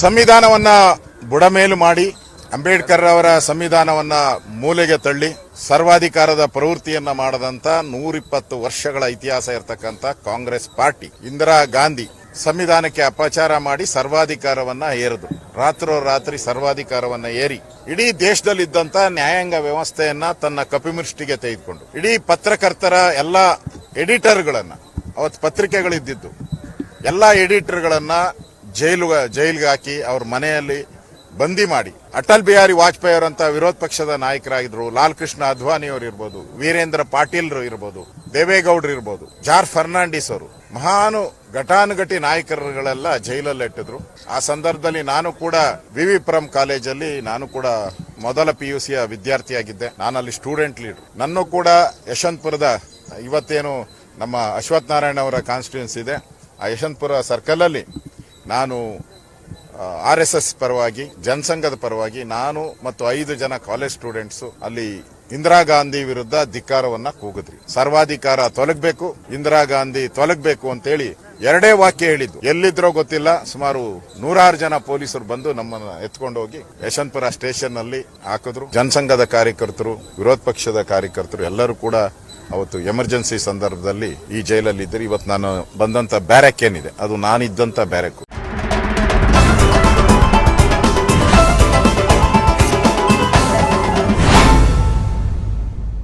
ಸಂವಿಧಾನವನ್ನ ಬುಡಮೇಲು ಮಾಡಿ ಅಂಬೇಡ್ಕರ್ ಅವರ ಸಂವಿಧಾನವನ್ನ ಮೂಲೆಗೆ ತಳ್ಳಿ ಸರ್ವಾಧಿಕಾರದ ಪ್ರವೃತ್ತಿಯನ್ನ ಮಾಡದಂತ ನೂರಿಪ್ಪತ್ತು ವರ್ಷಗಳ ಇತಿಹಾಸ ಇರತಕ್ಕಂತ ಕಾಂಗ್ರೆಸ್ ಪಾರ್ಟಿ ಇಂದಿರಾ ಗಾಂಧಿ ಸಂವಿಧಾನಕ್ಕೆ ಅಪಚಾರ ಮಾಡಿ ಸರ್ವಾಧಿಕಾರವನ್ನ ಏರಿದ್ರು ರಾತ್ರೋರಾತ್ರಿ ಸರ್ವಾಧಿಕಾರವನ್ನ ಏರಿ ಇಡೀ ದೇಶದಲ್ಲಿದ್ದಂತ ನ್ಯಾಯಾಂಗ ವ್ಯವಸ್ಥೆಯನ್ನ ತನ್ನ ಕಪಿಮೃಷ್ಟಿಗೆ ತೆಗೆದುಕೊಂಡು, ಇಡೀ ಪತ್ರಕರ್ತರ ಎಲ್ಲ ಎಡಿಟರ್ಗಳನ್ನ ಅವತ್ತು ಪತ್ರಿಕೆಗಳಿದ್ದಿದ್ದು, ಎಲ್ಲ ಎಡಿಟರ್ಗಳನ್ನ ಜೈಲು ಜೈಲಿಗೆ ಹಾಕಿ ಅವ್ರ ಮನೆಯಲ್ಲಿ ಬಂದಿ ಮಾಡಿ. ಅಟಲ್ ಬಿಹಾರಿ ವಾಜಪೇಯಿ ಅವರಂತ ವಿರೋಧ ಪಕ್ಷದ ನಾಯಕರಾಗಿದ್ರು. ಲಾಲ್ ಕೃಷ್ಣ ಅದ್ವಾನಿ ಅವರು ಇರ್ಬೋದು, ವೀರೇಂದ್ರ ಪಾಟೀಲ್ರು ಇರ್ಬೋದು, ದೇವೇಗೌಡರು ಇರ್ಬೋದು, ಜಾರ್ ಫರ್ನಾಂಡಿಸ್ ಅವರು. ಮಹಾನು ಘಟಾನುಘಟಿ ನಾಯಕರುಗಳೆಲ್ಲ ಜೈಲಲ್ಲಿ ಇಟ್ಟಿದ್ರು. ಆ ಸಂದರ್ಭದಲ್ಲಿ ನಾನು ಕೂಡ ವಿವಿ ಪುರಂ ಕಾಲೇಜಲ್ಲಿ ನಾನು ಕೂಡ ಮೊದಲ ಪಿ ಯು ಸಿಯ ವಿದ್ಯಾರ್ಥಿಯಾಗಿದ್ದೆ. ನಾನಲ್ಲಿ ಸ್ಟೂಡೆಂಟ್ ಲೀಡರ್. ನನ್ನೂ ಕೂಡ ಯಶವಂತಪುರದ ಇವತ್ತೇನು ನಮ್ಮ ಅಶ್ವಥ್ ನಾರಾಯಣ ಅವರ ಕಾನ್ಸ್ಟಿಟ್ಯೂನ್ಸಿ ಇದೆ. ಆ ಯಶವಂತಪುರ ಸರ್ಕಲ್ ಅಲ್ಲಿ ನಾನು ಆರ್ ಎಸ್ ಎಸ್ ಪರವಾಗಿ, ಜನಸಂಘದ ಪರವಾಗಿ ನಾನು ಮತ್ತು ಐದು ಜನ ಕಾಲೇಜ್ ಸ್ಟೂಡೆಂಟ್ಸು ಅಲ್ಲಿ ಇಂದಿರಾ ಗಾಂಧಿ ವಿರುದ್ಧ ಧಿಕ್ಕಾರವನ್ನ ಕೂಗಿದ್ರಿ ಸರ್ವಾಧಿಕಾರ ತೊಲಗಬೇಕು, ಇಂದಿರಾ ಗಾಂಧಿ ತೊಲಗಬೇಕು ಅಂತೇಳಿ ಎರಡೇ ವಾಕ್ಯ ಹೇಳಿದ್ದು. ಎಲ್ಲಿದ್ರೋ ಗೊತ್ತಿಲ್ಲ, ಸುಮಾರು ನೂರಾರು ಜನ ಪೊಲೀಸರು ಬಂದು ನಮ್ಮನ್ನ ಎತ್ಕೊಂಡು ಹೋಗಿ ಯಶವಂತಪುರ ಸ್ಟೇಷನ್ನಲ್ಲಿ ಹಾಕಿದ್ರು. ಜನಸಂಘದ ಕಾರ್ಯಕರ್ತರು, ವಿರೋಧ ಪಕ್ಷದ ಕಾರ್ಯಕರ್ತರು ಎಲ್ಲರೂ ಕೂಡ ಅವತ್ತು ಎಮರ್ಜೆನ್ಸಿ ಸಂದರ್ಭದಲ್ಲಿ ಈ ಜೈಲಲ್ಲಿ ಇದ್ದರು ಇವತ್ತು ನಾನು ಬಂದಂತ ಬ್ಯಾರಕ್ ಏನಿದೆ? ಅದು ನಾನಿದ್ದಂತ ಬ್ಯಾರಕ್.